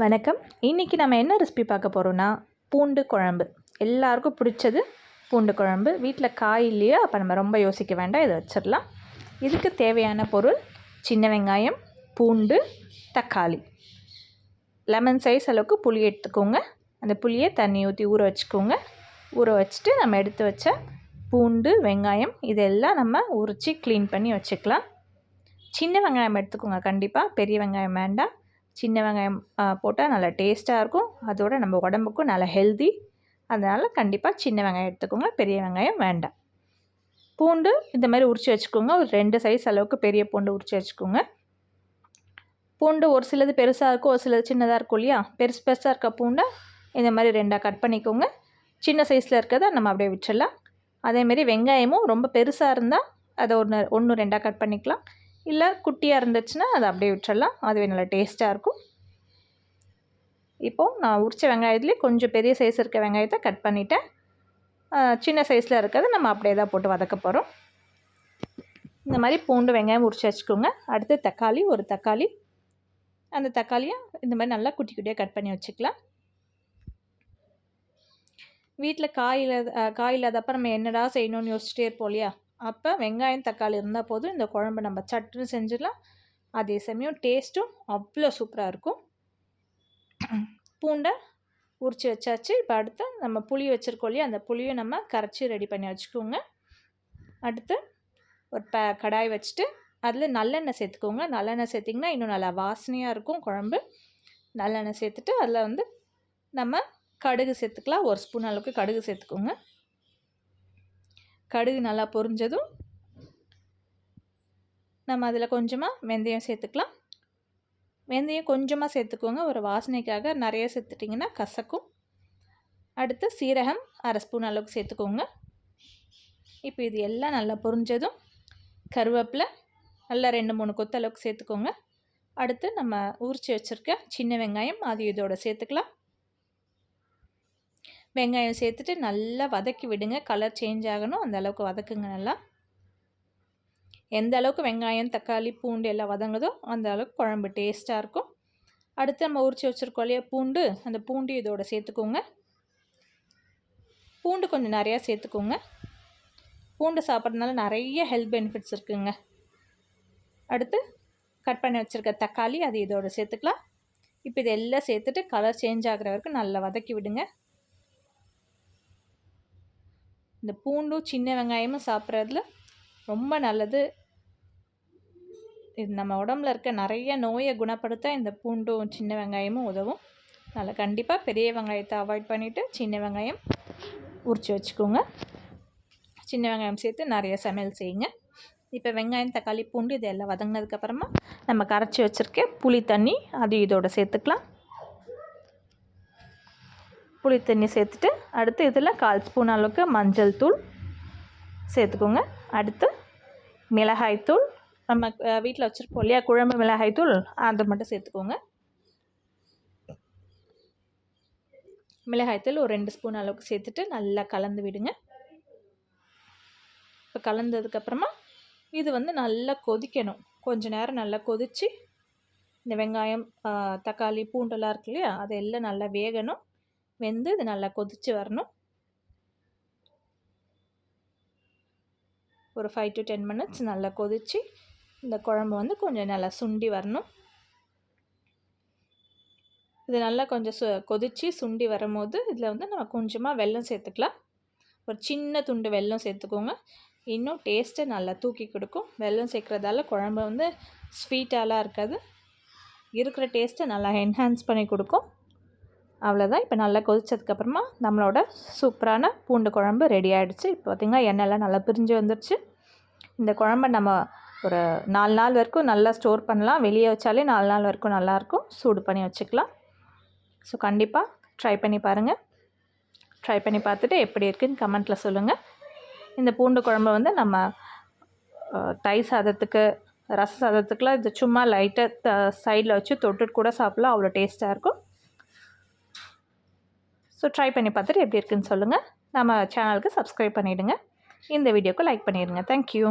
வணக்கம். இன்றைக்கி நம்ம என்ன ரெசிபி பார்க்க போகிறோன்னா பூண்டு குழம்பு. எல்லாருக்கும் பிடிச்சது பூண்டு குழம்பு. வீட்டில் காய் இல்லையோ அப்போ நம்ம ரொம்ப யோசிக்க வேண்டாம். இதை வச்சிடலாம். இதுக்கு தேவையான பொருள் சின்ன வெங்காயம் பூண்டு தக்காளி. லெமன் சைஸ் அளவுக்கு புளி எடுத்துக்கோங்க. அந்த புளியை தண்ணி ஊற்றி ஊற வச்சுக்கோங்க. ஊற வச்சுட்டு நம்ம எடுத்து வச்ச பூண்டு வெங்காயம் இதெல்லாம் நம்ம உரித்து க்ளீன் பண்ணி வச்சுக்கலாம். சின்ன வெங்காயம் எடுத்துக்கோங்க. கண்டிப்பாக பெரிய வெங்காயம் வேண்டாம். சின்ன வெங்காயம் போட்டால் நல்லா டேஸ்ட்டாக இருக்கும். அதோட நம்ம உடம்புக்கும் நல்லா ஹெல்தி அதனால் கண்டிப்பாக சின்ன வெங்காயம் எடுத்துக்கோங்க பெரிய வெங்காயம் வேண்டாம். பூண்டு இந்த மாதிரி உரித்து வச்சுக்கோங்க. ஒரு ரெண்டு சைஸ் அளவுக்கு பெரிய பூண்டு உரித்து வச்சுக்கோங்க. பூண்டு ஒரு சிலது பெருசாக இருக்கும் ஒரு சிலது சின்னதாக இருக்கும் இல்லையா? பெருசு பெருசாக இருக்க பூண்டை இந்த மாதிரி ரெண்டாக கட் பண்ணிக்கோங்க. சின்ன சைஸில் இருக்கிறத நம்ம அப்படியே விட்டுடலாம் அதேமாரி வெங்காயமும் ரொம்ப பெருசாக இருந்தால் அதை ஒன்று ஒன்று ரெண்டாக கட் பண்ணிக்கலாம். இல்லை குட்டியாக இருந்துச்சுன்னா அதை அப்படியே விட்டுறலாம். அதுவே நல்லா டேஸ்ட்டாக இருக்கும். இப்போது நான் உரித்த வெங்காயத்துலேயே கொஞ்சம் பெரிய சைஸ் இருக்க வெங்காயத்தை கட் பண்ணிவிட்டேன் சின்ன சைஸில் இருக்கிறத நம்ம அப்படியே தான் போட்டு வதக்க போகிறோம் இந்த மாதிரி பூண்டு வெங்காயம் உரிச்சு வச்சுக்கோங்க. அடுத்து தக்காளி ஒரு தக்காளி. அந்த தக்காளியை இந்த மாதிரி நல்லா குட்டி குட்டியாக கட் பண்ணி வச்சுக்கலாம். வீட்டில் காய் இல்லாத காய் இல்லாதப்போ நம்ம என்னடா செய்யணும்னு யோசிச்சுட்டே இருப்போம் இல்லையா? அப்போ வெங்காயம் தக்காளி இருந்தால் போதும். இந்த குழம்பு நம்ம சட்டுன்னு செஞ்சிடலாம். அதே சமயம் டேஸ்ட்டும் அவ்வளோ சூப்பராக இருக்கும். பூண்டை உரித்து வச்சாச்சு. இப்போ அடுத்து நம்ம புளி வச்சுருக்கோம் இல்லையா அந்த புளியை நம்ம கரைச்சி ரெடி பண்ணி வச்சுக்கோங்க. அடுத்து ஒரு ப கடாய் வச்சுட்டு அதில் நல்லெண்ணெய் சேர்த்துக்கோங்க. நல்லெண்ணெய் சேர்த்திங்கன்னா இன்னும் நல்லா வாசனையாக இருக்கும் குழம்பு. நல்லெண்ணெய் சேர்த்துட்டு அதில் வந்து நம்ம கடுகு சேர்த்துக்கலாம். ஒரு ஸ்பூன் அளவுக்கு கடுகு சேர்த்துக்கோங்க. கடுகு நல்லா பொரிஞ்சதும் நம்ம அதில் கொஞ்சமாக வெந்தயம் சேர்த்துக்கலாம். வெந்தயம் கொஞ்சமாக சேர்த்துக்கோங்க. ஒரு வாசனைக்காக நிறைய சேர்த்துட்டிங்கன்னா கசக்கும். அடுத்து சீரகம் அரை ஸ்பூன் அளவுக்கு சேர்த்துக்கோங்க. இப்போ இது எல்லாம் நல்லா பொரிஞ்சதும் கருவேப்பிலை நல்லா ரெண்டு மூணு கொத்த அளவுக்கு சேர்த்துக்கோங்க. அடுத்து நம்ம உரித்து வச்சுருக்க சின்ன வெங்காயம் அது இதோட சேர்த்துக்கலாம். வெங்காயம் சேர்த்துட்டு நல்லா வதக்கி விடுங்க. கலர் சேஞ்ச் ஆகணும். அந்த அளவுக்கு வதக்குங்க நல்லா. எந்த அளவுக்கு வெங்காயம் தக்காளி பூண்டு எல்லாம் வதங்குதோ அந்த அளவுக்கு குழம்பு டேஸ்ட்டாக இருக்கும். அடுத்து நம்ம உரிச்சு வச்சுருக்கோம் இல்லையா பூண்டு. அந்த பூண்டு இதோட சேர்த்துக்கோங்க. பூண்டு கொஞ்சம் நிறையா சேர்த்துக்கோங்க. பூண்டு சாப்பிட்றதுனால நிறைய ஹெல்த் பெனிஃபிட்ஸ் இருக்குங்க. அடுத்து கட் பண்ணி வச்சுருக்க தக்காளி அது இதோட சேர்த்துக்கலாம். இப்போ இதெல்லாம் சேர்த்துட்டு கலர் சேஞ்ச் ஆகிற வரைக்கும் நல்லா வதக்கி விடுங்க. இந்த பூண்டும் சின்ன வெங்காயமும் சாப்பிட்றதுல ரொம்ப நல்லது. இது நம்ம உடம்புல இருக்க நிறைய நோயை குணப்படுத்த இந்த பூண்டும் சின்ன வெங்காயமும் உதவும். அதனால் கண்டிப்பாக பெரிய வெங்காயத்தை அவாய்ட் பண்ணிவிட்டு சின்ன வெங்காயம் உரித்து வச்சுக்கோங்க. சின்ன வெங்காயம் சேர்த்து நிறைய சமையல் செய்யுங்க. இப்போ வெங்காயம் தக்காளி பூண்டு இதெல்லாம் வதங்கினதுக்கப்புறமா நம்ம கரைச்சி வச்சுருக்க புளி தண்ணி அது இதோட சேர்த்துக்கலாம். புளி தண்ணி சேர்த்துட்டு அடுத்து இதில் கால் ஸ்பூன் அளவுக்கு மஞ்சள் தூள் சேர்த்துக்கோங்க. அடுத்து மிளகாய் தூள். நம்ம வீட்டில் வச்சுருப்போம் இல்லையா? குழம்பு மிளகாய் தூள் அதை மட்டும் சேர்த்துக்கோங்க. மிளகாய்த்தூள் ஒரு ரெண்டு ஸ்பூன் அளவுக்கு சேர்த்துட்டு நல்லா கலந்து விடுங்க. இப்போ கலந்ததுக்கப்புறமா இது வந்து நல்லா கொதிக்கணும். கொஞ்சம் நேரம் நல்லா கொதித்து இந்த வெங்காயம் தக்காளி பூண்டெல்லாம் இருக்கு இல்லையா? அதெல்லாம் நல்லா வேகணும். வெந்து இது நல்லா கொதித்து வரணும். ஒரு ஃபைவ் டு டென் மினிட்ஸ் நல்லா கொதித்து இந்த குழம்பு வந்து கொஞ்சம் நல்லா சுண்டி வரணும். இது நல்லா கொஞ்சம் சு கொதித்து சுண்டி வரும்போது இதில் வந்து நம்ம கொஞ்சமாக வெல்லம் சேர்த்துக்கலாம். ஒரு சின்ன துண்டு வெல்லம் சேர்த்துக்கோங்க. இன்னும் டேஸ்ட்டை நல்லா தூக்கி கொடுக்கும். வெல்லம் சேர்க்குறதால குழம்பு வந்து ஸ்வீட்டாலாம் இருக்காது. இருக்கிற டேஸ்ட்டை நல்லா என்ஹான்ஸ் பண்ணி கொடுக்கும். அவ்வளோதான் இப்போ நல்லா கொதித்ததுக்கப்புறமா நம்மளோட சூப்பரான பூண்டு குழம்பு ரெடி ஆகிடுச்சு இப்போ பார்த்திங்கன்னா எண்ணெய்லாம் நல்லா பிரிஞ்சு வந்துடுச்சு இந்த குழம்ப நம்ம ஒரு நாலு நாள் வரைக்கும் நல்லா ஸ்டோர் பண்ணலாம். வெளியே வச்சாலே நாலு நாள் வரைக்கும் நல்லாயிருக்கும் சூடு பண்ணி வச்சுக்கலாம். ஸோ கண்டிப்பாக ட்ரை பண்ணி பாருங்கள் ட்ரை பண்ணி பார்த்துட்டு எப்படி இருக்குன்னு கமெண்ட்டில் சொல்லுங்கள் இந்த பூண்டு குழம்பு வந்து நம்ம தை சாதத்துக்கு ரச சாதத்துக்குலாம் இது சும்மா லைட்டாக சைடில் வச்சு தொட்டுட்டு கூட சாப்பிட்லாம். அவ்வளோ டேஸ்ட்டாக இருக்கும். ஸோ ட்ரை பண்ணி பார்த்துட்டு எப்படி இருக்குன்னு சொல்லுங்கள் நம்ம சேனலுக்கு சப்ஸ்கிரைப் பண்ணிவிடுங்க இந்த வீடியோக்கு லைக் பண்ணிடுங்க. தேங்க்யூ